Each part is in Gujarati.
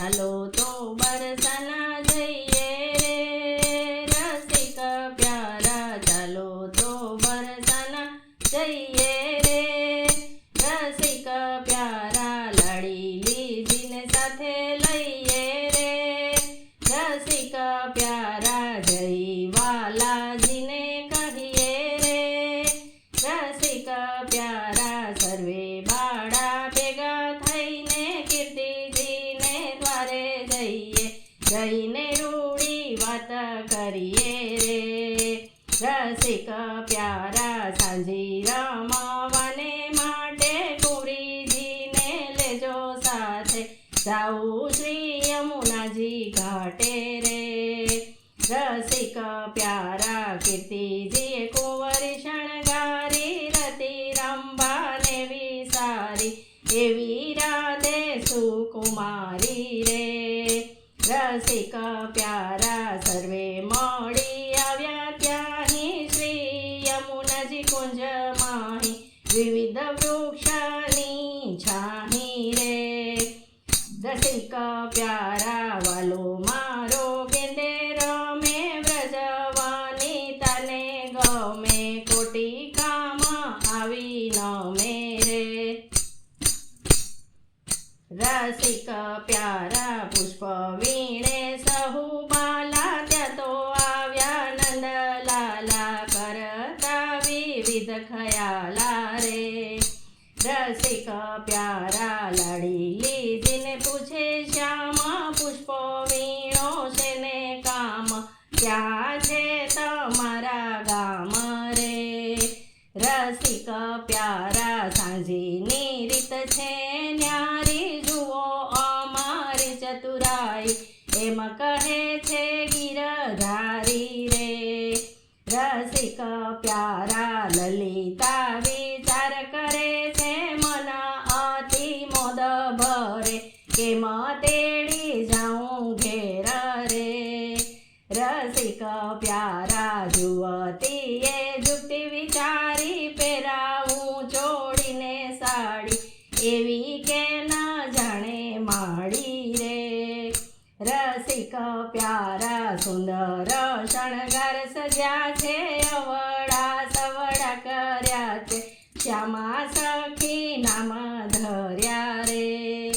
ચાલો તો બરસાના જઈને રૂડી વાત કરીએ રે. રસિક પ્યારા સાંજી રમવાને માટે કુરીજીને લેજો સાથે. જાઉં શ્રી યમુનાજી ઘાટે રે. રસિક પ્યારા કીર્તિજીએ કુંવરી શણગારી રતી રંભાને વિસારી. એવી રાધે સુકુમારી રસિક પ્યારા સર્વે મળી આવ્યા ત્યાંની શ્રી યમુનાજી કુંજ માહી વિવિધ વૃક્ષની છાની રે. રસિક પ્યારા રસિક પ્યારા પુષ્પ વીણે સહુ બાલા ત્યાં તો આવ્યા નંદલાલા કરતા વિવિધ ખયાલા રે. રસિક પ્યારા લડી લીધીને પૂછે, શ્યામા પુષ્પો વીણો છે ને કામ? ક્યાં છે તમારા ગામ રે? રસિક પ્યારા સાંજીની રીત છે. એમ કહે છે ગીરધારી રે. રસિક પ્યારા લલિતા વિચાર કરે છે મન અતિ મોદ ભરે કેમ તેડી જાઉં ઘેર રે. રસિક પ્યારા જુવતીએ જુક્તિ વિચારી પહેરાવું છોડીને સાડી. એવી પ્યારા સુંદર શણગાર સજ્યા છે, અવળા સવડા કર્યા છે. શ્યામા સખી નામ ધર્યા રે.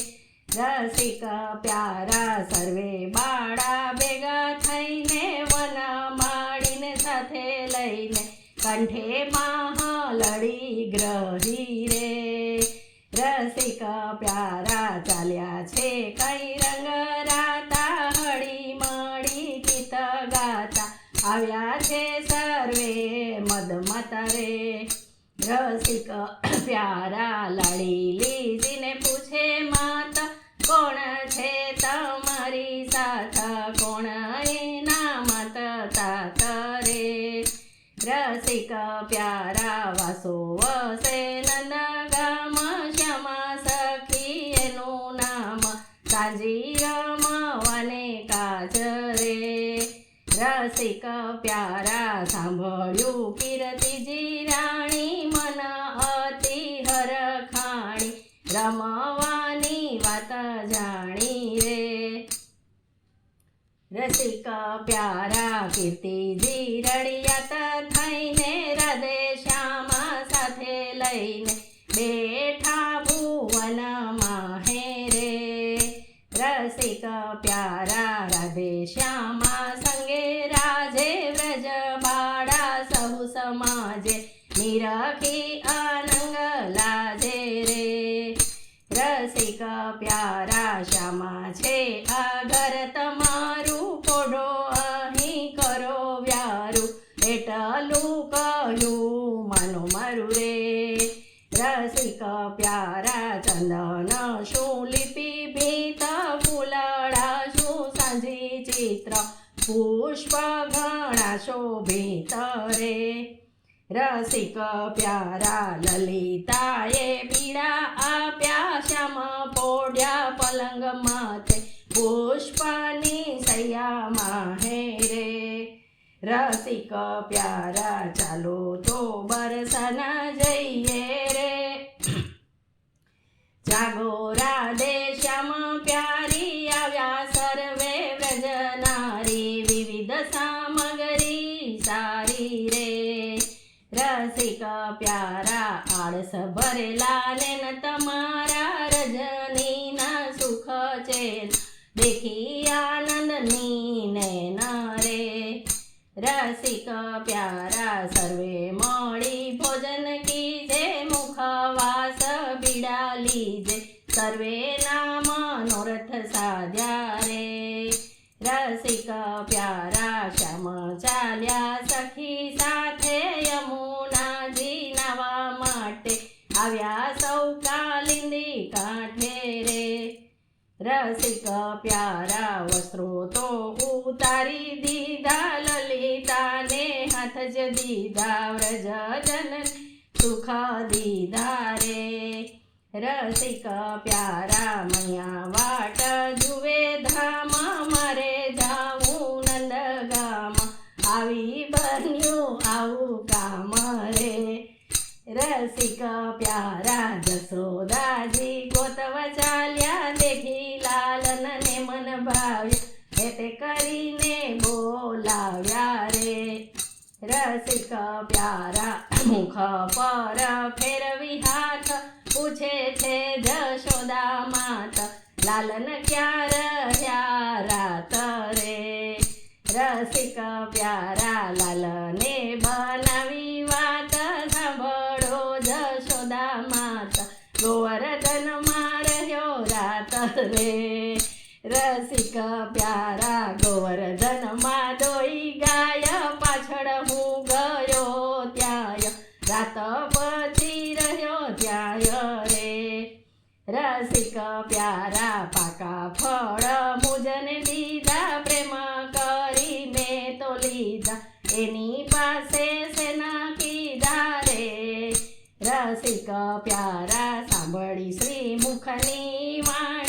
રસિક પ્યારા સર્વે બાળા ભેગા થઈને વન માડીને સાથે લઈને કંઠે મહાલડી ગ્રહી રે. રસિક પ્યારા ચાલ્યા છે, કઈ આવ્યા છે સર્વે મદમત રે રસિક પ્યારા લડી લીધીને પૂછે માત, કોણ છે તમારી સાથ, કોણ એના મત તાત રે રસિક પ્યારા વાસો વસે નંદ રસિક પ્યારા સાંભળ્યું કીર્તિજી રાણી મન અતિ હરખાણી રમવાની વાત જાણી રે રસિક પ્યારા કીર્તિજી રળિયાત થઈને હૃદય શ્યામા સાથે લઈને બેઠા ભુવન માહે રે રસિક પ્યારા રાધે શ્યામા નિરખી આનંગ લાજે રે. રસિક પ્યારા શ્યામા છે આ તમારું પોડો અહીં કરો વ્યારું. એટલું કહ્યું માનું મારું રે. રસિક પ્યારા ચંદન શું લિપિ ભીત ફૂલડા શું સાંજી ચિત્ર? પુષ્પ ઘણા શોભિત રે. રસિક પ્યારા લલિતાએ પીડા આપ્યા શ્યામ પોડ્યા પલંગ માથે. પુષ્પની સૈયામાં હે રે. રસિક પ્યારા ચાલો તો બરસાના ભરેલા ને ન તમારા રજનીના સુખ છે દેખી આનંદની ને રે. રસિક પ્યારા સર્વે મળી ભોજન કીજે મુખવાસ બિડાલી લીજે સર્વે નામ મનોરથ સાધ્યા રે. રસિક પ્યારા શ્યામ ચાલ્યા રસિક પ્યારા વસ્ત્રો તો ઉતારી દીધા લલિતાને, હાથ જ દીધા વ્રજ જન સુખ દીધા રે. રસિક પ્યારા મૈયા વાટ જુએ, ધામ મારે જાવું નંદગામ. આવી બન્યું આવું કામ રસિક પ્યારા જસોદાજી ગોતવ ચાલ્યા દેખી લાલન ને મન ભાવ્યા. હે કરીને બોલાવ્યા રે. રસિક પ્યારા મુખ પર ફેરવી હાથ પૂછે છે જશોદા માત, લાલન ક્યાં રહ્યા રાત રે? રસિક પ્યારા લાલને બનાવી રે રસિક પ્યારા ગોવર્ધનમાં દોઈ ગાય, પાછળ હું ગયો ત્યાય. રાત પછી રહ્યો ત્યાય રે. રસિક પ્યારા પાકા ફળ મુજને દીધા પ્રેમ કરીને તો લીધા. એની પાસે સેના કીધા રે. રસિક પ્યારા સાંભળી શ્રી મુખની વાણી.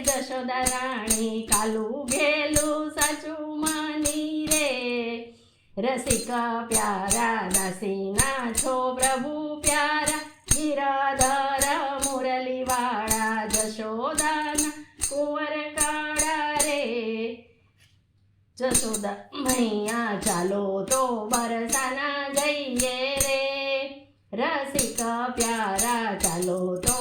જશોદા રાણી કાલું ઘેલું સાચું માની રે. રસિક પ્યારા, દાસીના છો પ્રભુ પ્યારા. ગિરધર મુરલીવાળા જશોદાના કુંવર કાળા રે. જશોદા, મૈયા ચાલો તો બરસાના જઈએ રે. રસિક પ્યારા, ચાલો તો